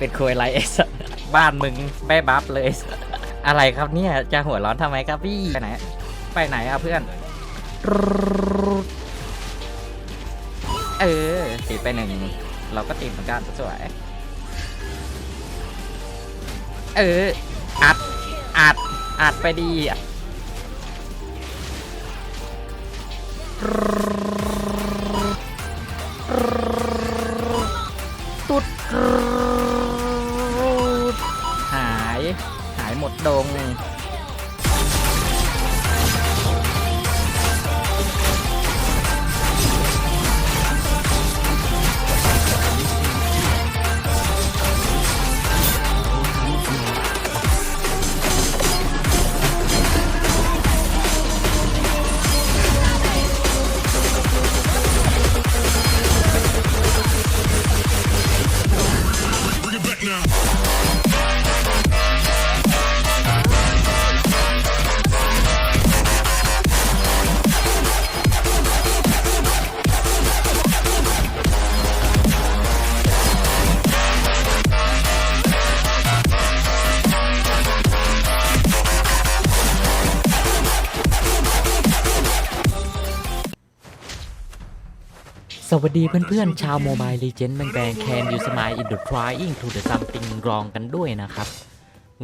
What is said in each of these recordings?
เป็นคุยไรเอสบ้านมึงแม่บัฟเลย อะไรครับเนี่ยจะหัวร้อนทำไมครับพี่ ไปไหน ไปไหนอะเพื่อน เออติดไปหนึ่ง เราก็ติดเหมือนกันสวย เออ อัด อัด อัดไปดีอะ หายหมดดง สวัสดีเพื่อนๆ ชาวโมบายลีเจนด์แบงแบงแคนยูสมายอินดูทรายอิงทูเดอะซัมติงรองกันด้วยนะครับ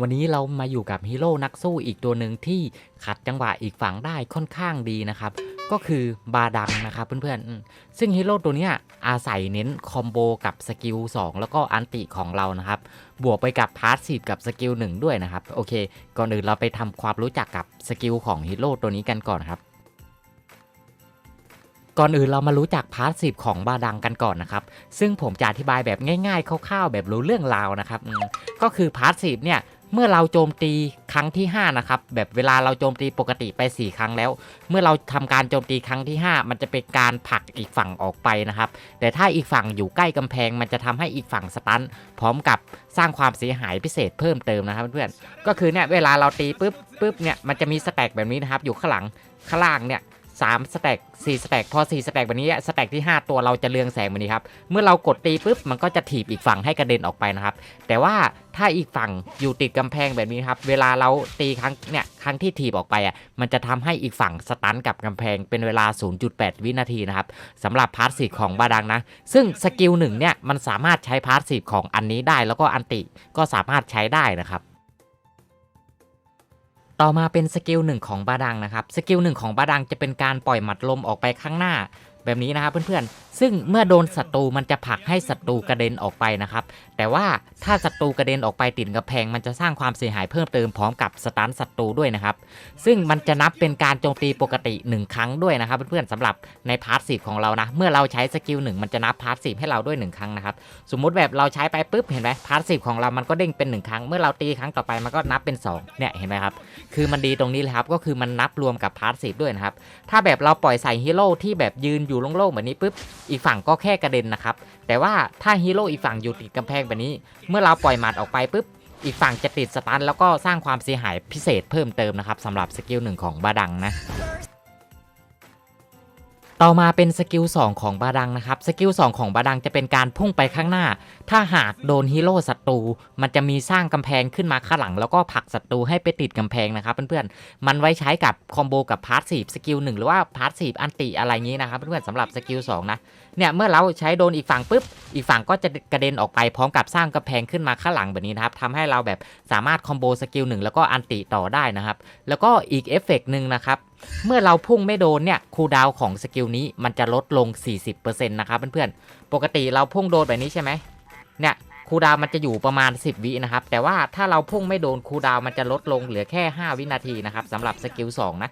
วันนี้เรามาอยู่กับฮีโร่นักสู้อีกตัวหนึ่งที่ขัดจังหวะอีกฝั่งได้ค่อนข้างดีนะครับ ก็คือบาดังนะครับเพื่อนๆอืมซึ่งฮีโร่ตัวเนี้ยอาศัยเน้นคอมโบกับสกิล 2 แล้วก็อันติของเรานะครับ บวกไปกับพาร์ทซีฟกับสกิล 1 ด้วยนะครับ โอเค ก่อนอื่นเราไปทำความรู้จักกับสกิลของฮีโร่ตัวนี้กันก่อนครับ ก่อนอื่นเรามารู้จักพาร์ทสิบของบาดังกันก่อนนะครับ ซึ่งผมจะอธิบายแบบง่ายๆคร่าวๆแบบรู้เรื่องราวนะครับก็คือพาร์ทสิบเนี่ยเมื่อเราโจมตีครั้งที่ 5 นะครับ แบบเวลาเราโจมตีปกติไป 4 ครั้งแล้ว เมื่อเราทำการโจมตีครั้งที่ 5 มันจะเป็นการผลักอีกฝั่งออกไปนะครับ แต่ถ้าอีกฝั่งอยู่ใกล้กำแพง มันจะทำให้อีกฝั่งสตันพร้อมกับสร้างความเสียหายพิเศษเพิ่มเติมนะครับเพื่อนๆก็คือเนี่ยเวลาเราตีปุ๊บปุ๊บเนี่ยมันจะมีสแต็กแบบนี้นะครับอยู่ข้างหลังข้างล่างเนี่ย สามสแต็กสี่สแต็กพอสี่สแต็กแบบนี้สแต็กที่ 5 ตัวเราจะเรืองแสงแบบนี้ครับ เมื่อเรากดตีปุ๊บมันก็จะถีบอีกฝั่งให้กระเด็นออกไปนะครับ แต่ว่าถ้าอีกฝั่งอยู่ติดกำแพงแบบนี้ครับ เวลาเราตีครั้งเนี่ยครั้งที่ถีบออกไปอะ มันจะทำให้อีกฝั่งสตันกับกำแพงเป็นเวลา 0.8 วินาทีนะครับสำหรับพาร์ทสีของบาดังนะ ซึ่งสกิลหนึ่งเนี่ยมันสามารถใช้พาร์ทสีของอันนี้ได้ แล้วก็อันติก็สามารถใช้ได้นะครับ ต่อมาเป็นสกิลหนึ่งของบาดังนะครับ สกิลหนึ่งของบาดังจะเป็นการปล่อยหมัดลมออกไปข้างหน้าแบบนี้นะครับเพื่อนๆ ซึ่งเมื่อโดนศัตรูมันจะผลักให้ศัตรูกระเด็นออกไปนะครับ แต่ว่าถ้าศัตรูกระเด็นออกไปติดกระแพง มันจะสร้างความเสียหายเพิ่มเติมพร้อมกับสตันศัตรูด้วยนะครับ ซึ่งมันจะนับเป็นการโจมตีปกติ 1 ครั้งด้วยนะครับเพื่อนๆสำหรับในพาร์ทสีของเรานะ เมื่อเราใช้สกิลหนึ่งมันจะนับพาร์ทสีให้เราด้วย 1 ครั้งนะครับ สมมุติแบบเราใช้ไปปุ๊บเห็นไหมพาร์ทสีของเรามันก็เด้งเป็น 1 ครั้ง เมื่อเราตีครั้งต่อไปมันก็นับเป็น 2 เนี่ยเห็นไหมครับ คือมันดีตรงนี้เลยครับ ก็คือมันนับรวมกับพาร์ทสีด้วยนะครับ ถ้าแบบเราปล่อยใส่ฮีโร่ที่แบบยืนอยู่โล่งๆแบบนี้ปุ๊บ อีกฝั่งก็แค่กระเด็นนะครับ แต่ว่าถ้าฮีโร่อีกฝั่งอยู่ติดกำแพงแบบนี้ เมื่อเราปล่อยหมัดออกไปปุ๊บอีกฝั่งจะติดสตันแล้วก็สร้างความเสียหายพิเศษเพิ่มเติมนะครับสำหรับสกิลหนึ่งของบาดังนะ ต่อมาเป็นสกิล2ของบาดังนะครับ สกิล2ของบาดังจะเป็นการพุ่งไปข้างหน้า ถ้าหากโดนฮีโร่ศัตรู มันจะมีสร้างกำแพงขึ้นมาข้างหลัง แล้วก็ผลักศัตรูให้ไปติดกำแพงนะครับเพื่อนๆ มันไว้ใช้กับคอมโบกับพาร์ทสีสกิล1หรือว่าพาร์ทสีอันติอะไรงี้นะครับเพื่อนๆสำหรับสกิล2นะ เนี่ยเมื่อเราใช้โดนอีกฝั่งปุ๊บ อีกฝั่งก็จะกระเด็นออกไปพร้อมกับสร้างกำแพงขึ้นมาข้างหลังแบบนี้นะครับทำให้เราแบบสามารถคอมโบสกิลหนึ่งแล้วก็อันติต่อได้นะครับ แล้วก็อีกเอฟเฟกต์หนึ่งนะครับ เมื่อเราพุ่งไม่โดนเนี่ยคูดาวของสกิลนี้มันจะลดลง 40%นะครับเพื่อนๆ ปกติเราพุ่งโดนแบบนี้ใช่ไหมเนี่ยคูดาวมันจะอยู่ประมาณ 10 วินะครับ แต่ว่าถ้าเราพุ่งไม่โดนคูดาวมันจะลดลงเหลือแค่ 5 วินาทีนะครับสำหรับสกิล2นะ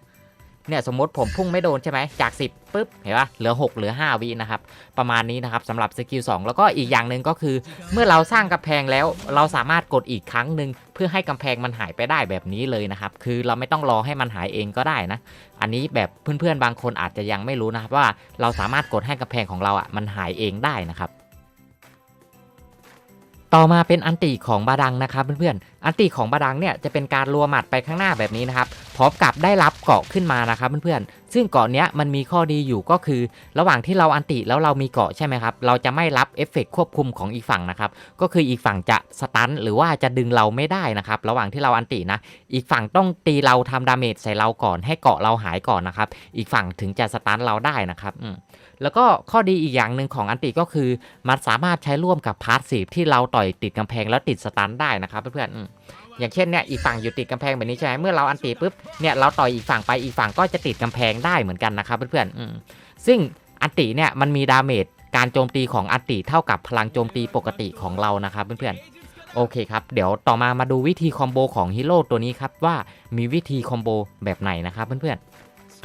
เนี่ยสมมติผมพุ่งไม่โดนใช่ไหมจาก 10ปุ๊บเห็นปะเหลือ 6 เหลือ 5วินะครับ ประมาณนี้นะครับสำหรับสกิล2แล้วก็อีกอย่างหนึ่งก็คือ เมื่อเราสร้างกำแพงแล้วเราสามารถกดอีกครั้งหนึ่งเพื่อให้กำแพงมันหายไปได้แบบนี้เลยนะครับ คือเราไม่ต้องรอให้มันหายเองก็ได้นะ อันนี้แบบเพื่อนๆบางคนอาจจะยังไม่รู้นะครับว่าเราสามารถกดให้กำแพงของเราอะมันหายเองได้นะครับ ต่อมาเป็นอันติของบาดังนะครับเพื่อนๆ อันติของบาดังเนี่ยจะเป็นการรัวหมัดไปข้างหน้าแบบนี้นะครับ พร้อมกับได้รับเกาะขึ้นมานะครับเพื่อนๆ ซึ่งเกาะเนี้ยมันมีข้อดีอยู่ก็คือ ระหว่างที่เราอันติแล้วเรามีเกาะใช่ไหมครับ เราจะไม่รับเอฟเฟกต์ควบคุมของอีกฝั่งนะครับ ก็คืออีกฝั่งจะสตันหรือว่าจะดึงเราไม่ได้นะครับ ระหว่างที่เราอันตินะ อีกฝั่งต้องตีเราทำดาเมจใส่เราก่อนให้เกาะเราหายก่อนนะครับ อีกฝั่งถึงจะสตันเราได้นะครับอืม แล้วก็ข้อดีอีกอย่างหนึ่งของอันติก็คือ มันสามารถใช้ร่วมกับพาร์ทสีที่เราต่อยติดกำแพงแล้วติดสตันได้นะครับเพื่อนๆอย่างเช่นเนี่ยอีกฝั่งอยู่ติดกำแพงแบบนี้ใช่ไหมเมื่อเราอันติปุ๊บเนี่ยเราต่อยอีกฝั่งไปอีกฝั่งก็จะติดกำแพงได้เหมือนกันนะครับเพื่อนๆอืมซึ่งอันติเนี่ยมันมีดาเมจการโจมตีของอันติเท่ากับพลังโจมตีปกติของเรานะครับเพื่อนๆโอเคครับเดี๋ยวต่อมามาดูวิธีคอมโบของฮีโร่ตัวนี้ครับว่ามีวิธีคอมโบแบบไหนนะครับเพื่อนๆ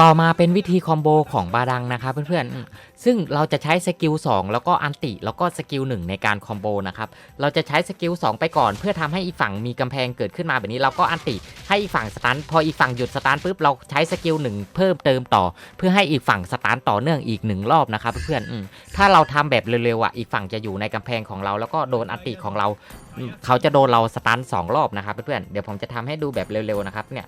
ต่อมาเป็นวิธีคอมโบของบาดังนะครับเพื่อนๆ ซึ่งเราจะใช้สกิล2แล้วก็อันติแล้วก็สกิล1ในการคอมโบนะครับ เราจะใช้สกิล2ไปก่อนเพื่อทำให้อีกฝั่งมีกำแพงเกิดขึ้นมาแบบนี้เราก็อันติให้อีกฝั่งสตันพออีกฝั่งหยุดสตันปุ๊บเราใช้สกิล1เพิ่มเติมต่อ เพื่อให้อีกฝั่งสตันต่อเนื่องอีกหนึ่งรอบนะครับเพื่อนๆ ถ้าเราทำแบบเร็วๆอะอีกฝั่งจะอยู่ในกำแพงของเรา แล้วก็โดนอันติของเรา เขาจะโดนเราสตันสองรอบนะครับเพื่อนๆ เดี๋ยวผมจะทำให้ดูแบบเร็วๆนะครับเนี่ย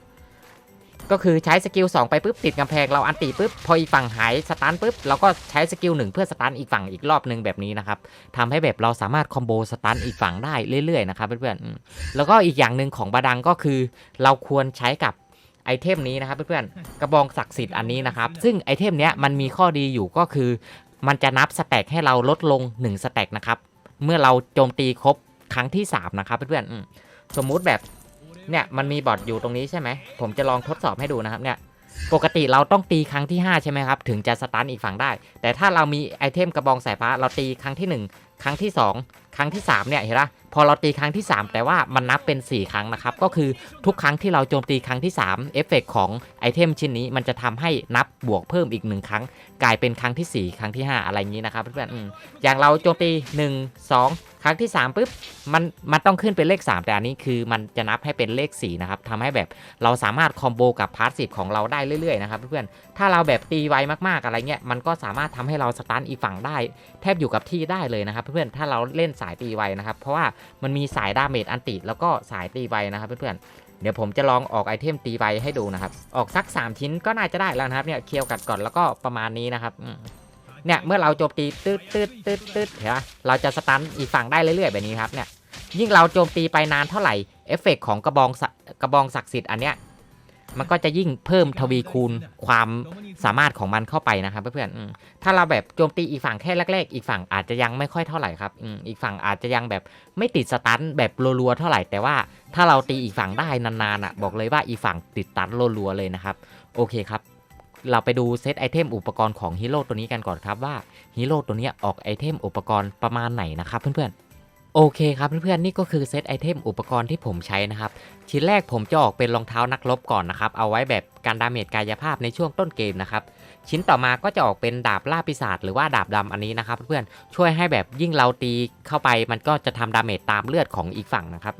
ก็คือใช้สกิล2ไปปุ๊บติดกำแพงเราอันติปุ๊บพออีกฝั่งหายสตันปุ๊บเราก็ใช้สกิล1เพื่อสตันอีกฝั่งอีกรอบหนึ่งแบบนี้นะครับทำให้แบบเราสามารถคอมโบสตันอีกฝั่งได้เรื่อยๆนะครับเพื่อนๆแล้วก็อีกอย่างหนึ่งของบาดังก็คือ เราควรใช้กับไอเทมนี้นะครับเพื่อนๆกระบองศักดิ์สิทธิ์อันนี้นะครับซึ่งไอเทมเนี้ยมันมีข้อดีอยู่ก็คือ มันจะนับสแต็กให้เราลดลง1สแต็กนะครับเมื่อเราโจมตีครบครั้งที่สามนะครับเพื่อนๆสมมุติแบบ เนี่ยมันมีบอทอยู่ตรงนี้ใช่ไหม ผมจะลองทดสอบให้ดูนะครับเนี่ยปกติเราต้องตีครั้งที่ 5 ใช่ไหมครับ ถึงจะสตันอีกฝั่งได้ แต่ถ้าเรามีไอเทมกระบองสายฟ้า เราตีครั้งที่ 1 ครั้งที่ 2 ครั้งที่ 3 เนี่ยเห็นปะพอเราตีครั้งที่ 3 แต่ว่ามันนับเป็น 4 ครั้งนะครับ ก็คือทุกครั้งที่เราโจมตีครั้งที่ 3 เอฟเฟกของไอเทมชิ้นนี้มันจะทำให้นับบวกเพิ่มอีก 1 ครั้ง กลายเป็นครั้งที่ 4 ครั้งที่ 5 อะไรอย่างนี้นะครับเพื่อนๆอืมอย่างเราโจมตี 1 2 ครั้งที่3ปุ๊บมันมันต้องขึ้นเป็นเลข 3 แต่อันนี้คือมันจะนับให้เป็นเลข4นะครับทำให้แบบเราสามารถคอมโบกับพาร์ทสิของเราได้เรื่อยๆนะครับเพื่อนๆถ้าเราแบบตีไวมากๆอะไรเงี้ยมันก็สามารถทำให้เราสตันอีกฝั่งได้ แทบอยู่กับที่ได้เลยนะครับเพื่อนๆถ้าเราเล่นสายตีไวนะครับเพราะว่ามันมีสายดาเมจอันติแล้วก็สายตีไวนะครับเพื่อนๆเดี๋ยวผมจะลองออกไอเทมตีไวให้ดูนะครับ ออกสัก 3 ชิ้นก็น่าจะได้แล้วนะครับเนี่ยเคียวกัดก่อนแล้วก็ประมาณนี้นะครับอื เนี่ยเมื่อเราโจมตีตืดตืดตืดตืดเห็นไหมเราจะสตันอีกฝั่งได้เรื่อยๆแบบนี้ครับเนี่ยยิ่งเราโจมตีไปนานเท่าไหร่เอฟเฟกต์ของกระบองสะกระบองศักดิ์สิทธิ์อันเนี้ยมันก็จะยิ่งเพิ่มทวีคูณความสามารถของมันเข้าไปนะครับเพื่อนๆถ้าเราแบบโจมตีอีกฝั่งแค่แรกๆ อีกฝั่งอาจจะยังไม่ค่อยเท่าไหร่ครับอีกฝั่งอาจจะยังแบบไม่ติดสตันแบบรัวๆเท่าไหร่ แต่ว่าถ้าเราตีอีกฝั่งได้นานๆอะบอกเลยว่าอีกฝั่งติดสตันรัวๆเลยนะครับ โอเคครับ เราไปดูเซตไอเทมอุปกรณ์ของฮีโร่ตัวนี้กันก่อนครับว่าฮีโร่ตัวนี้ออกไอเทมอุปกรณ์ประมาณไหนนะครับเพื่อนๆ โอเคครับเพื่อนๆนี่ก็คือเซตไอเทมอุปกรณ์ที่ผมใช้นะครับ ชิ้นแรกผมจะออกเป็นรองเท้านักรบก่อนนะครับ เอาไว้แบบการดาเมจกายภาพในช่วงต้นเกมนะครับ ชิ้นต่อมาก็จะออกเป็นดาบล่าปีศาจหรือว่าดาบดำอันนี้นะครับ เพื่อนๆช่วยให้แบบยิ่งเราตีเข้าไปมันก็จะทำดาเมจตามเลือดของอีกฝั่งนะครับ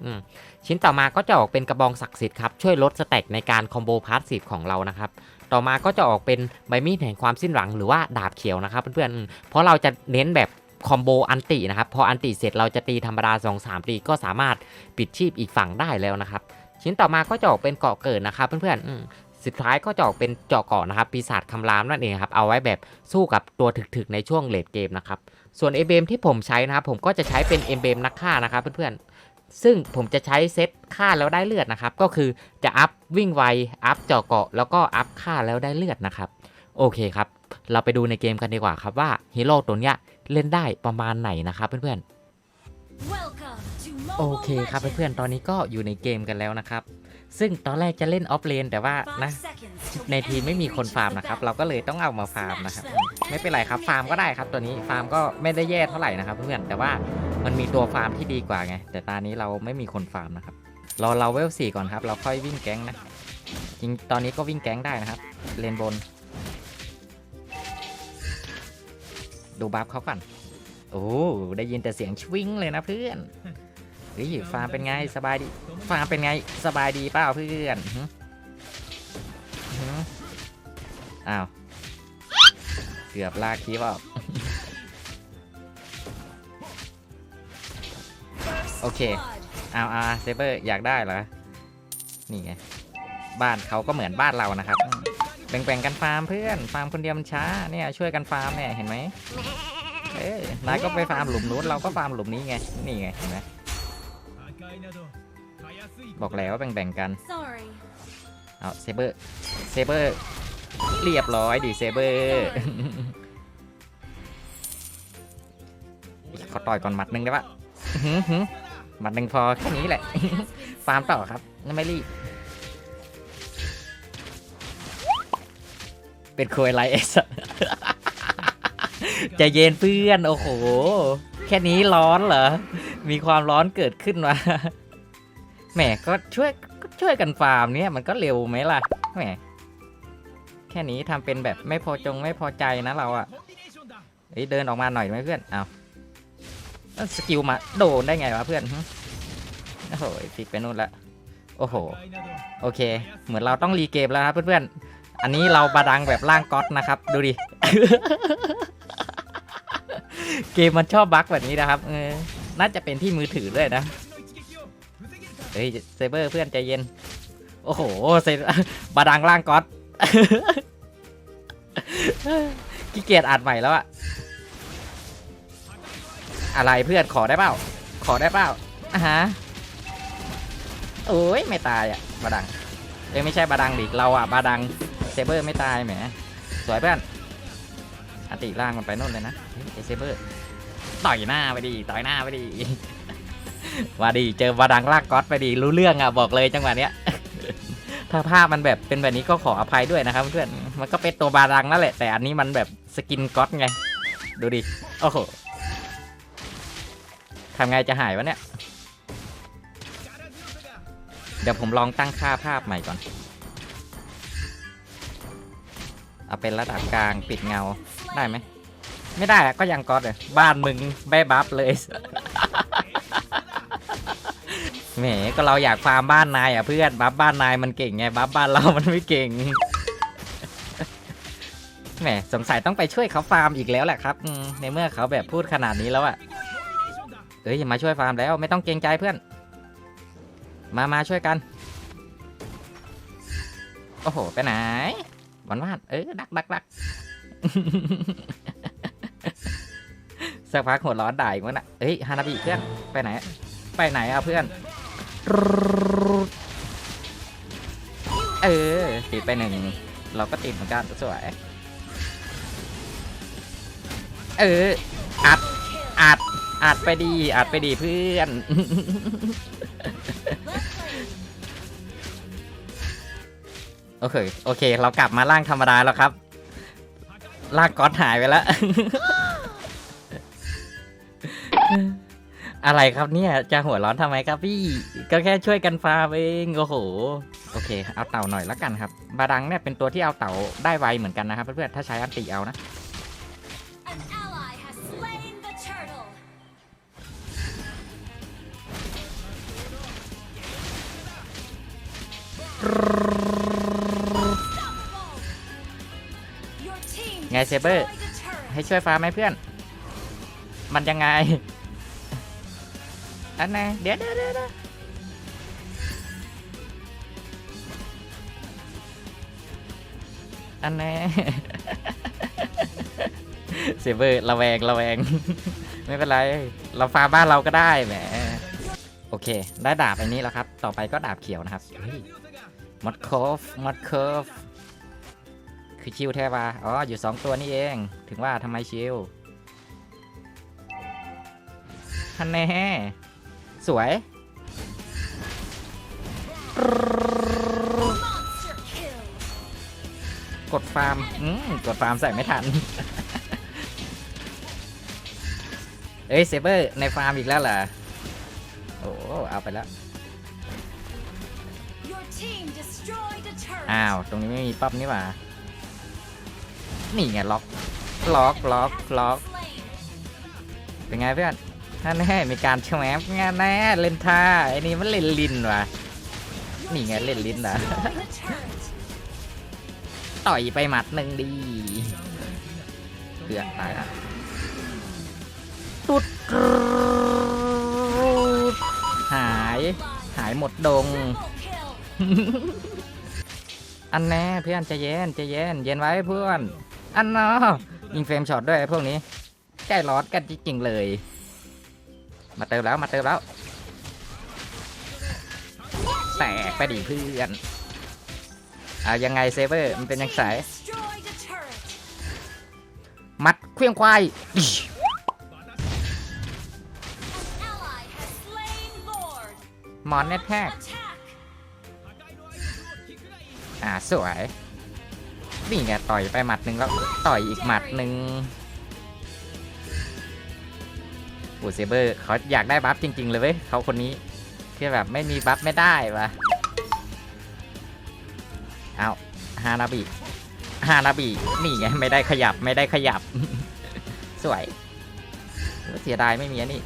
ชิ้นต่อมาก็จะออกเป็นกระบองศักดิ์สิทธิ์ครับช่วยลดสแต็กในการคอมโบพาร์ทสิของเรานะครับต่อมาก็จะออกเป็นใบมีดแห่งความสิ้นหวังหรือว่าดาบเขียวนะครับเพื่อนๆเพราะเราจะเน้นแบบ คอมโบอันตินะครับ พออันติเสร็จเราจะตีธรรมดา 2 3ตีก็สามารถปิดชีพอีกฝั่งได้แล้วนะครับ ชิ้นต่อมาก็จะออกเป็นเกาะเกิดนะครับ เพื่อนๆอืมสุดท้ายก็จะออกเป็นเจาะเกาะนะครับ ปีศาจคำรามนั่นเองครับ เอาไว้แบบสู้กับตัวถึกๆในช่วงเลดเกมนะครับ ส่วนเอเบมที่ผมใช้นะครับ ผมก็จะใช้เป็นเอเบมนักฆ่านะครับเพื่อนๆ ซึ่งผมจะใช้เซตฆ่าแล้วได้เลือดนะครับ ก็คือจะอัพวิ่งไว อัพเจาะเกาะ แล้วก็อัพฆ่าแล้วได้เลือดนะครับ โอเคครับ เราไปดูในเกมกันดีกว่าครับว่าฮีโร่ตัวเนี้ย เล่นได้ประมาณไหนนะครับเพื่อนๆ โอเคครับเพื่อนๆ ตอนนี้ก็อยู่ในเกมกันแล้วนะครับ ซึ่งตอนแรกจะเล่นออฟเลนแต่ว่านะในทีมไม่มีคนฟาร์มนะครับ เราก็เลยต้องเอามาฟาร์มนะครับ ไม่เป็นไรครับฟาร์มก็ได้ครับ ตัวนี้ฟาร์มก็ไม่ได้แย่เท่าไหร่นะครับ เพื่อนๆ แต่ว่ามันมีตัวฟาร์มที่ดีกว่าไง แต่ตอนนี้เราไม่มีคนฟาร์มนะครับ รอเราเวลสี่ก่อนครับ เราค่อยวิ่งแก๊งนะ จริงตอนนี้ก็วิ่งแก๊งได้นะครับ เลนบน ดูบัฟเขาก่อน โอ้ได้ยินแต่เสียงชวิงเลยนะเพื่อนเฮ้ยฟาร์มเป็นไงสบายดี ฟาร์มเป็นไงสบายดีเปล่าเพื่อนอ้าวเกือบลากคลิปออกโอเคเอาอาเซเบอร์อยากได้เหรอ นี่ไง บ้านเขาก็เหมือนบ้านเรานะครับแบ่งๆกันฟาร์มเพื่อน ฟาร์มคนเดียวมันช้า เนี่ยช่วยกันฟาร์มเนี่ยเห็นไหม เอ้ยนายก็ไปฟาร์มหลุมนู้นเราก็ฟาร์มหลุมนี้ไง นี่ไงเห็นไหมบอกแล้วแบ่งๆกัน Sorry. เอาเซเบอร์ เซเบอร์ เรียบร้อยดิเซเบอร์ขอต่อยก่อนหมัดหนึ่งได้ปะอื้อหือหือหมัดหนึ่งพอแค่นี้แหละ ฟาร์มต่อครับไม่รีบเป็นโคยไลเอส ใจเย็นเพื่อน โอ้โห แค่นี้ร้อนเหรอ มีความร้อนเกิดขึ้นมาแหมก็ช่วยก็ช่วยกันฟาร์มเนี่ยมันก็เร็วไหมล่ะแหมแค่นี้ทำเป็นแบบไม่พอจงไม่พอใจนะเราอะเอ้ยเดินออกมาหน่อยไหมเพื่อนเอาสกิลมาโดนได้ไงวะเพื่อนโอ้โหผิดไปนู่นละโอ้โห โอเค เหมือนเราต้องรีเกมแล้วครับเพื่อนๆ อันนี้เราบาดังแบบร่างก๊อตนะครับ ดูดิ เกมมันชอบบั๊กแบบนี้นะครับเออน่าจะเป็นที่มือถือด้วยนะ เฮ้ยเซเบอร์เพื่อนใจเย็น โอ้โหเซบาดังร่างก๊อตขี้เกียจอัดใหม่แล้วอะอะไรเพื่อนขอได้เปล่า ขอได้เปล่าอะฮะโอ้ยไม่ตายอะบาดังเอ้ยไม่ใช่บาดังดิเราอะบาดังเซเบอร์ไม่ตายแหมสวยเพื่อน อติล่างมันไปนู่นเลยนะเอเซเบอร์ต่อยหน้าไปดิต่อยหน้าไปดิว่าดีเจอบาดังลากก๊อตไปดีรู้เรื่องอะบอกเลยจังหวะเนี้ยถ้าภาพมันแบบเป็นแบบนี้ก็ขออภัยด้วยนะครับเพื่อนมันก็เป็นตัวบาดังนั่นแหละแต่อันนี้มันแบบสกินก๊อตไง ดูดิโอ้โหทำไงจะหายวะเนี่ย เดี๋ยวผมลองตั้งค่าภาพใหม่ก่อน เอาเป็นระดับกลางปิดเงา ได้ไหม ไม่ได้ก็ยังก๊อตเลยบ้านมึงแม่บัฟเลย แหมก็เราอยากฟาร์มบ้านนายอะเพื่อนบัฟบ้านนายมันเก่งไงบัฟบ้านเรามันไม่เก่ง แหมสงสัยต้องไปช่วยเขาฟาร์มอีกแล้วแหละครับอืมในเมื่อเขาแบบพูดขนาดนี้แล้วอะเอ้ยมาช่วยฟาร์มแล้วไม่ต้องเกรงใจเพื่อน มามาช่วยกัน โอ้โห ไปไหนวันวาดเออดักดักดัก สักพักหัวร้อนด่าอีกมั้งน่ะเฮ้ยฮานาบิเพื่อนไปไหน ไปไหนอะเพื่อน เออติดไปหนึ่งเราก็ติดเหมือนกันสวย เออ อัด อัด อัดไปดี อัดไปดีเพื่อน โอเค โอเค เรากลับมาร่างธรรมดาแล้วครับ ร่างก๊อตหายไปแล้ว อะไรครับเนี่ย จะหัวร้อนทำไมครับพี่ ก็แค่ช่วยกันฟาร์มเองโอ้โห โอเค เอาเต่าหน่อยละกันครับ บาดังเนี่ยเป็นตัวที่เอาเต่าได้ไวเหมือนกันนะครับเพื่อนๆ ถ้าใช้อันติเอานะ An ally has slain the turtle. ไงเซเบอร์ให้ช่วยฟาร์มไหมเพื่อน มันยังไง อันไหนเดี๋ยวเดี๋ยวเดี๋ยวเดี๋ยวอันไหนเซเบอร์ระแวงระแวง ไม่เป็นไร เราฟาร์มบ้านเราก็ได้แหมโอเค ได้ดาบอันนี้แล้วครับ ต่อไปก็ดาบเขียวนะครับมอดคอฟมอดคอฟ คือชิวแท้ปะอ๋อ อยู่สองตัวนี่เอง ถึงว่าทำไมชิวฮันแน่สวย Monster kill. กดฟาร์ม อืม กดฟาร์มใส่ไม่ทัน เอ้ยเซเบอร์ในฟาร์มอีกแล้วเหรอ โอ้ เอาไปแล้ว Your team destroyed a turret. อ้าว ตรงนี้ไม่มีปั๊บนี่หว่า นี่ไงล็อก ล็อกล็อกล็อก เป็นไงเพื่อนนั่นแน่มีการแชมป์งานแน่เล่นท่าไอ้นี่มันเล่นลินว่ะ Your Nỉ nghe team lên lín đã. destroyed a turret. ต่อยไปหมัดหนึ่งดีเกือบตายละตุดหายหมดดง อันแน่เพื่อนใจะเย็นใจะเย็นเย็นไว้เพื่อน อันเนาะยิงเฟรมช็อตด้วยไอ้พวกนี้ใจร้อนกันจริงๆเลย มาเติมแล้วมาเติมแล้ว แตกไปดิเพื่อนเอายังไงเซเวอร์มันเป็นยังไง Destroyed a turret. มัดเครื่องควาย An ally has slain Lord. หมอนเน็ตแทก Attack. อ่าสวย นี่ไงต่อยไปหมัดหนึ่งแล้วต่อยอีกหมัดหนึ่งอ้เซเบอร์เขาอยากได้บัฟจริง ๆ เลยเว้ยเขาคนนี้คือแบบไม่มีบัฟไม่ได้วะเอาฮานาบิฮานาบินี่ไงไม่ได้ขยับไม่ได้ขยับ สวยเสียดายไม่มีอันนี้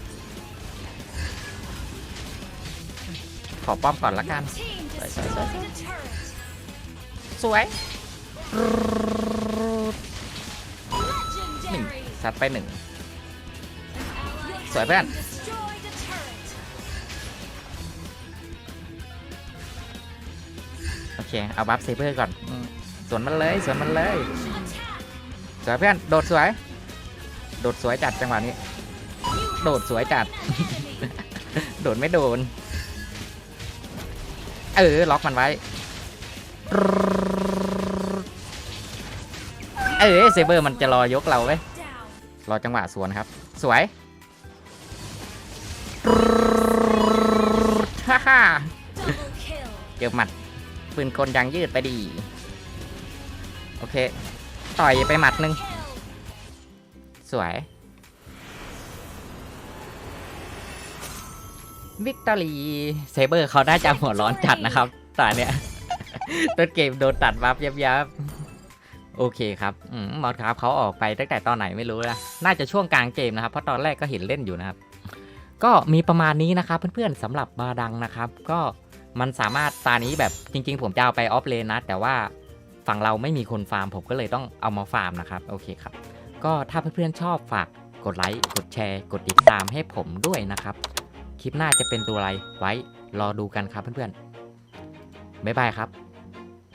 ขอป้อมก่อนละกัน Team Sorry, sorry, sorry. destroyed a turret. สวย หนึ่งซัดไปหนึ่งสวยเพื่อนโอเค เอาบัฟเซเบอร์ก่อน สวนมันเลย สวนมันเลย สวยเพื่อน โดดสวย โดดสวยจัดจังหวะนี้ โดดสวยจัด โดดไม่โดน เออ ล็อกมันไว้ ออเซเบอร์มันจะรอยกเราไว้รอจังหวะสวนครับ สวยฮ่าฮ่าเจอหมัดปืนกลยางยืดไปดี โอเค ต่อยไปหมัดหนึ่งสวยวิกตอรีเซเบอร์เขาน่าจะหัวร้อนจัดนะครับตอนเนี้ยต้นเกมโดนตัดวับยับยับ โอเคครับอืมมอดครับเขาออกไปตั้งแต่ตอนไหนไม่รู้นะน่าจะช่วงกลางเกมนะครับ เพราะตอนแรกก็เห็นเล่นอยู่นะครับ ก็มีประมาณนี้นะครับ เพื่อนๆสำหรับบาดังนะครับ ก็มันสามารถตานี้แบบจริง ๆ ผมจะเอาไปออฟเลนนะ แต่ว่าฝั่งเราไม่มีคนฟาร์ม ผมก็เลยต้องเอามาฟาร์มนะครับ โอเคครับ ก็ถ้าเพื่อนๆชอบฝากกดไลค์ กดแชร์ กดติดตามให้ผมด้วยนะครับ คลิปหน้าจะเป็นตัวอะไรไว้รอดูกันครับเพื่อนๆบ๊ายบายครับ